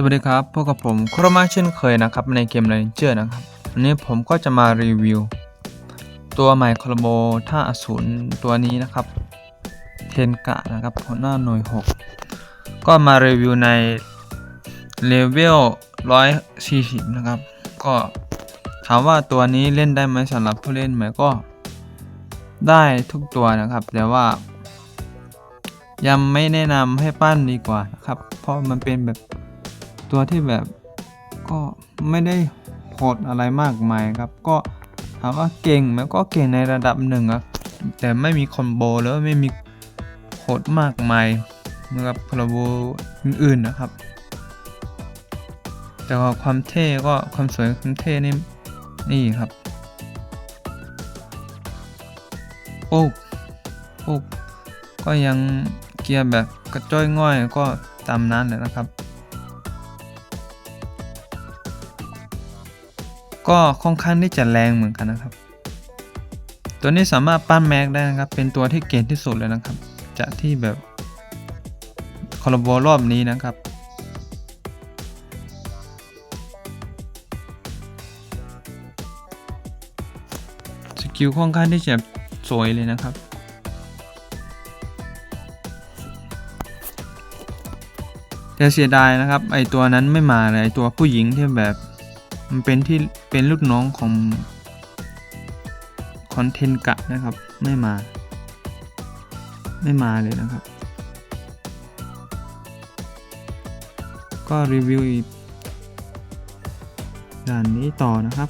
สวัสดีครับ พบกับผมโครมาเช่นเคยนะครับ ในเกม Ranger นะครับ วันนี้ผมก็จะมารีวิว ตัวใหม่คอร์โบท่าอสูรตัวนี้นะครับ เทนกะนะครับหัวหน้าหน่วย 6 ก็มารีวิวในเลเวล 140 นะครับ ก็ถามว่าตัวนี้เล่นได้ไหมสำหรับผู้เล่นใหม่ก็ได้ทุกตัวนะครับ แต่ว่า ยังไม่แนะนำให้ปั้นดีกว่านะครับ เพราะมันเป็นแบบ ตัวที่แบบก็ไม่ได้โหดอะไรมากมายครับ ก็ถามว่าเก่งไหมันก็เก่งในระดับหนึ่งอะแต่ไม่มีคอมโบแล้วไม่มีโหดมากมายเหมือนกับคอมโบอื่นๆนะครับ แต่ว่าความเท่ก็ความสวยความเท่นี่นี่ครับโอ้โอ้ก็ยังเกียร์แบบกระจ้อยง่อยก็ตามนั้นแหละนะครับ ก็ค่อนข้างที่จะแรงเหมือนกันนะครับ ตัวนี้สามารถปั้นแม็กได้นะครับ เป็นตัวที่เก่งที่สุดเลยนะครับจากที่แบบคอร์โบรอบนี้นะครับสกิลค่อนข้างที่จะสวยเลยนะครับแต่เสียดายนะครับ ไอตัวนั้นไม่มาเลยไอตัวผู้หญิงที่แบบ มันเป็นที่เป็นลูกน้องของคอนเทนกะนะครับ ไม่มา ไม่มาเลยนะครับ ก็รีวิวอีกด่านนี้ต่อนะครับ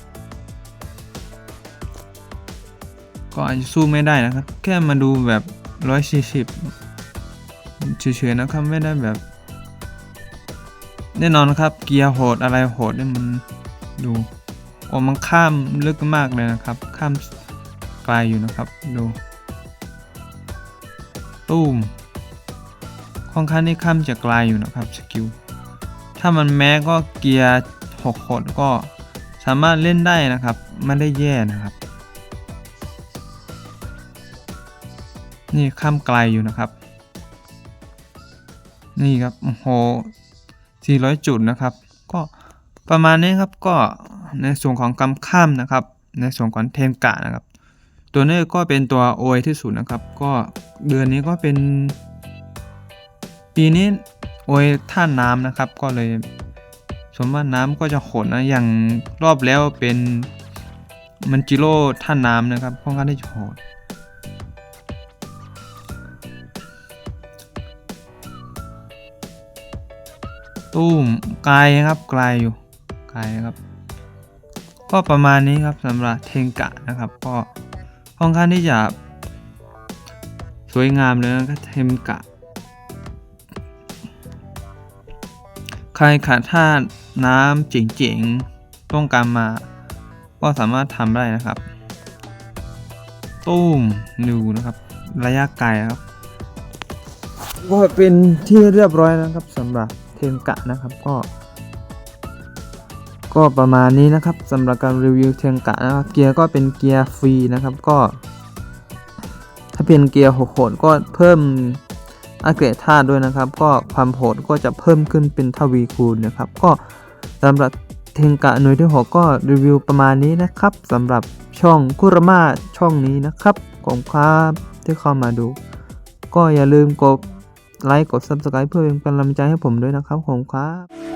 ก็อาจจะสู้ไม่ได้นะครับ แค่มาดูแบบ 140เฉยๆนะครับ ไม่ได้แบบ แน่นอนครับ เกียร์โหดอะไรโหดเนี่ยมัน ดูโอ้มันข้ามลึกมากเลยนะครับ ข้ามไกลอยู่นะครับ ดูตูมค่อนข้างที่ข้ามจะไกลอยู่นะครับสกิลถ้ามันแม้ก็เกียร์หกโหดก็สามารถเล่นได้นะครับ ไม่ได้แย่นะครับ นี่ข้ามไกลอยู่นะครับ นี่ครับโอ้โห400 จุดนะครับ ก็ ประมาณนี้ครับก็ในส่วนของกำข้ามนะครับ ในส่วนของเทนกะนะครับ ตัวนี้ก็เป็นตัวโอยที่สุดนะครับ ก็เดือนนี้ก็เป็น ปีนี้โอยท่าน้ำนะครับ ก็เลยสมมติน้ำก็จะขนนะอย่างรอบแล้วเป็นมันจิโร่ท่าน้ำนะครับค่อนข้างที่จะโหดตู้มไกลครับไกลอยู่ ไกลครับ ก็ประมาณนี้ครับสำหรับเทงกะนะครับก็ค่อนข้างที่จะสวยงามเลยนะครับเทงกะ ใครขาดท่าน้ำเจ๋งๆต้องการมา ก็สามารถทำได้นะครับตู้มดูนะครับ ระยะไกลครับ ก็เป็นที่เรียบร้อยนะครับสำหรับเทนกะนะครับก็ ก็ประมาณนี้นะครับสำหรับการรีวิวเทนกะนะครับเกียร์ก็เป็นเกียร์ฟรีนะครับก็ ถ้าเป็นเกียร์หกโหดก็เพิ่มอัเกรดท่าด้วยนะครับ ก็ความโหดก็จะเพิ่มขึ้นเป็นทวีคูณนะครับ ก็สำหรับเทนกะหน่วยที่6ก็รีวิวประมาณนี้นะครับสำหรับช่องคุรมาช่องนี้นะครับขอบคุณครับที่เข้ามาดู ก็อย่าลืมกดไลค์กด Subscribe เพื่อเป็นกำลังใจให้ผมด้วยนะครับขอบคุณครับ